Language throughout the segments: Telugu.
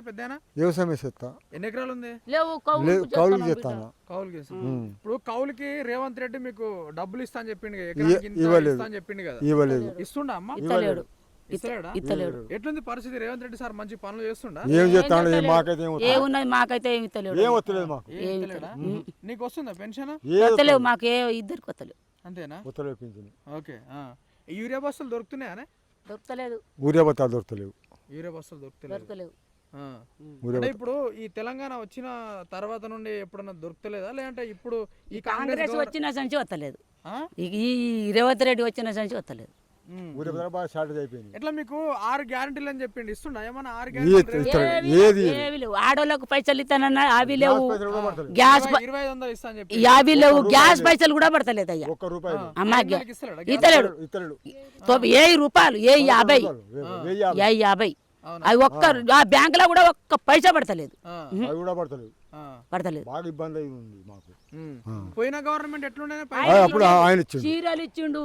చేస్తారే పెద్దనా? వ్యవసాయం చేస్తా. ఎన్ని ఎకరాలు ఉంది? లేవు కౌలు కౌలు చేస్తాను కౌలుకి వేస్తాను. ఇప్పుడు కౌలుకి రేవంత్ రెడ్డి మీకు డబ్బులు ఇస్తా అని చెప్పిండు ఇవ్వలేదు. ఇస్తా అని చెప్పిండు కదా. ఇవ్వలేదు. ఇస్తుండా అమ్మ? ఇత్తలేడు. ఎట్లుంది పరిస్థితి? రేవంత్ రెడ్డి సార్ మంచి పనులు చేస్తుండా? ఏం మాకైతే ఏం ఏ వస్తలేదు. ఉన్నది మాకైతే ఏమి ఏం వస్తలేదు మాకు? నీకు వస్తుందా పెన్షన్? వస్తలేవు మాకు ఏ ఇద్దరికి వస్తలేవు. అంతేనా? వస్తలేవు పింఛను. ఓకే యూరియా బస్సులు దొరుకుతున్నాయా దొరకలేదు ఊరియా బత్తాలు దొరకలేవు యూరియా బస్సులు దొరుకుతలేదు దొరకలేవు అంటే ఇప్పుడు ఈ తెలంగాణ వచ్చిన తర్వాత నుండి ఎప్పుడన్నా దొరుకుతలేదా? లేదంటే ఇప్పుడు ఈ కాంగ్రెస్ వచ్చిన సంచి వస్తలేదు? ఈ- రేవంత్ రెడ్డి వచ్చిన సంచి వస్తలేదు ఎట్లా మీకు ఆరు గ్యారంటీలు అని చెప్పిండు? ఇస్తుండా? ఏమన్నా ఆరు ఏ గ్యారంటీలు ఆడోళ్ళకు పైసలు ఇస్తానన్నా అవి లేవు. గ్యాస్ అవి లేవు. గ్యాస్ పైసలు కూడా పడతలేదు అయ్యా. ఒక్క రూపాయి అమ్మా ఇతరుడు ఏ రూపాయలు ఏ యాభై. ఏ యాభై. అవునా? అవి ఒక్క ఆ. బ్యాంకులో కూడా ఒక్క పైసా పడతలేదు. కూడా ఆ. పడతలేదు. బాగా ఇబ్బంది అయి ఉంది మాకు. ఉమ్. పోయిన గవర్నమెంట్ ఎట్లుండే ఆ, అప్పుడు ఆయన ఇచ్చిండు. చీరలు ఇచ్చిండు.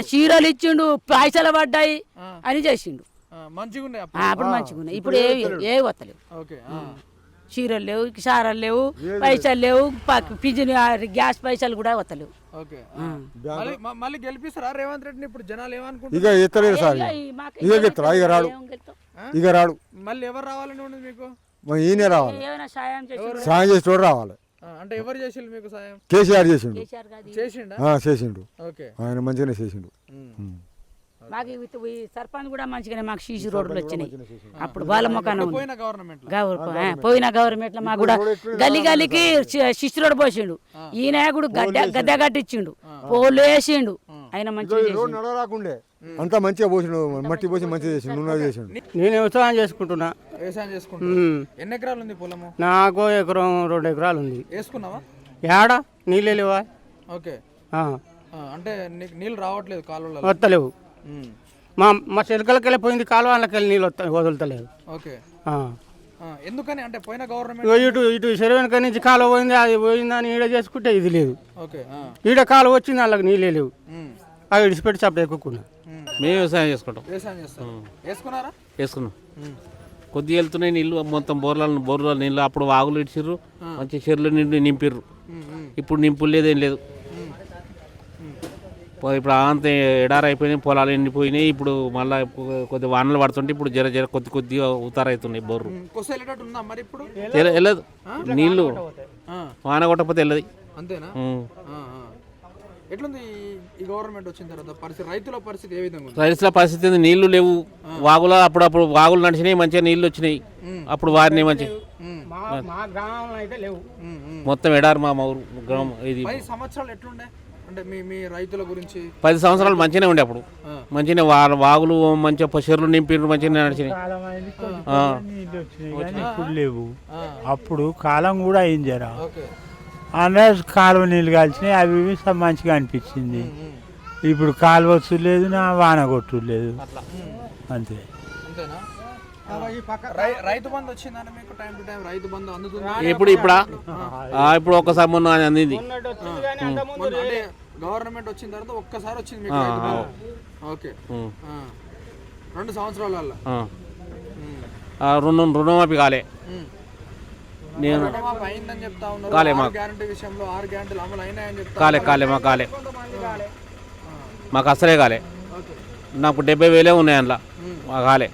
చీరలు ఇచ్చిండు పైసలు పడ్డాయి. అని చేసిండు. మంచిగా ఉన్నాయి ఆ, అప్పుడు అప్పుడు మంచిగా ఉన్నాయి. ఇప్పుడు ఏవి ఏ వస్తలేవు. ఓకే ఆ. చీరలు లేవు సారాలు లేవు పైసలు లేవు ప- పింఛన్ ఆ, గ్యాస్ పైసలు కూడా వస్తలేవు. ఓకే. మళ్ళీ మ- మళ్ళీ గెలిపిస్తారా? రేవంత్ రెడ్డిని ఇప్పుడు జనాలు ఇక ఏమనుకుంటారు సార్ ఇక. ఈ మాకు ఇక గెలుతాడు ఇక రాడు? ఇక రాడు. మళ్ళీ ఎవరు రావాలని ఉండదు మీకు? మరి ఈయనే రావాలి. ఏమైనా సాయం చేసి సాయం చేసి తోడు రావాలి. ఆ, అంటే ఎవరు చేసిల్లు మీకు సాయం? కేసీఆర్ చేసిండు. చేసిండా? ఆ, చేసిండు. ఓకే. ఆయన మంచిగానే చేసిండు. ఉమ్. మాకు ఈ సర్పంచ్ కూడా మంచిగానే మాకు సీసీ రోడ్లు వచ్చినాయి. అప్పుడు వాళ్ళ మొక్కన ఉంది. పోయిన గవర్నమెంట్. లో మాకు కూడా గల్లి గల్లికి శిష్టి రోడ్ పోసిండు. ఈ నాయకుడు గడ్డ గద్దె కట్టించిండు. పోలు వేసిండు. ఆయన మంచిగా అంతా మంచిగా పోసిండు మట్టి పోసి మంచిగా చేసిండు నూనె చేసిండు. నేను వ్యవసాయం చేసుకుంటున్నా. వ్యవసాయం చేసుకుంటా ఎన్ని ఎకరాలు ఉంది పొలము? నాకు ఎకరం రెండు ఎకరాలు ఉంది. వేసుకున్నావా? ఏడా నీళ్ళే లేవా? ఓకే. అంటే నీళ్ళు రావట్లేదు కాలువలలో? వస్తలేవు. మా మా చెలకలకి వెళ్ళిపోయింది కాలువలకి వెళ్ళి నీళ్ళు వస్తా వదులుతలేదు. ఓకే. ఆ. ఆ, ఎందుకని? అంటే పోయిన గవర్నమెంట్ ఇగో ఇటు ఇటు చెరువునక నుంచి కాలువ పోయింది అది పోయిందని ఈడ చేసుకుంటే ఇది లేదు. ఓకే ఆ. ఈడ కాలువ వచ్చింది వాళ్ళకి నీళ్ళే లేవు. ఉమ్. అవి ఇడిచిపెట్టి చప్పుడు ఎక్కుకున్నా ఉమ్. మేము వ్యవసాయం చేసుకుంటాం. వ్యవసాయం చేస్తారు? వేసుకున్నారా? వేసుకున్నాం. కొద్దిగా వెళ్తున్నాయి నీళ్ళు మొత్తం బోర్ల బోర్ల నీళ్ళు అప్పుడు వాగులు ఇడిచిర్రు మంచి చెర్లు నిండి నింపిర్రు. ఇప్పుడు నింపులు లేదు ఏం లేదు. ఇప్పుడు అంత ఎడారి అయిపోయినాయి పొలాలు ఎండిపోయినాయి ఇప్పుడు మళ్ళీ కొద్ది వానలు పడుతుంటే ఇప్పుడు జర జర కొద్ది కొద్దిగా ఉతారైతున్నాయి బోర్రు. వెళ్ళదు. నీళ్ళు వాన కొట్టకపోతే. వెళ్ళదు. అంతేనా? ఉం. ఆ, ఆ. ఎట్లుంది ఈ- ఈ గవర్నమెంట్ వచ్చిన తర్వాత పరిస్థితి? రైతుల పరిస్థితి ఏ విధంగా ఉంది? రైతుల పరిస్థితి ఏంది? నీళ్ళు లేవు. వాగులో అప్పుడప్పుడు వాగులు నడిచినాయి మంచిగా నీళ్ళు వచ్చినాయి. అప్పుడు వారిని మంచి ఉమ్. మా మా గ్రామంలో అయితే లేవు. ఉమ్, ఉమ్. మొత్తం ఎడారి మా మా ఊరు గ్రామం ఇది. సంవత్సరాలు ఎట్లుండే? అంటే మీ మీ రైతుల గురించి? పది సంవత్సరాలు మంచిగానే ఉండే అప్పుడు. ఆ. మంచిగా వా వాగులు మంచిగా చెరువులు నింపిర్రు మంచిగా నడిచినాయి. ఇప్పుడు లేవు. అప్పుడు కాలం కూడా అయింది జరా. ఓకే. అందరు కాలువ నీళ్ళు కాల్చినాయి అవి ఇవి మంచిగా అనిపించింది. ఇప్పుడు కాలువ వచ్చు లేదు నా వాన కొట్టు లేదు అంతే. అంతేనా? రైతు బంధు వచ్చిందని మీకు time to time Rythu Bandhu అందుతుంది. ఇప్పుడు ఇప్పుడా? ఆ, ఇప్పుడు ఒక్కసారి మొన్న అందింది. గవర్నమెంట్ వచ్చిన తర్వాత ఒక్కసారి వచ్చింది మీకు ఓకే. రెండు సంవత్సరాల ఆ. ఆ, రుణం రుణమాఫీ కాలే. నేను కాలే ఆరు మాకు. గ్యారంటీ విషయంలో ఆరు గ్యారంటీలు అమలు అయినాయని చెప్తా కాలే కాలే మాకు కాలే. మాకు అసలే కాలే. ఓకే. నాకు డెబ్బై వేలే ఉన్నాయి అందులో. మాకు కాలే.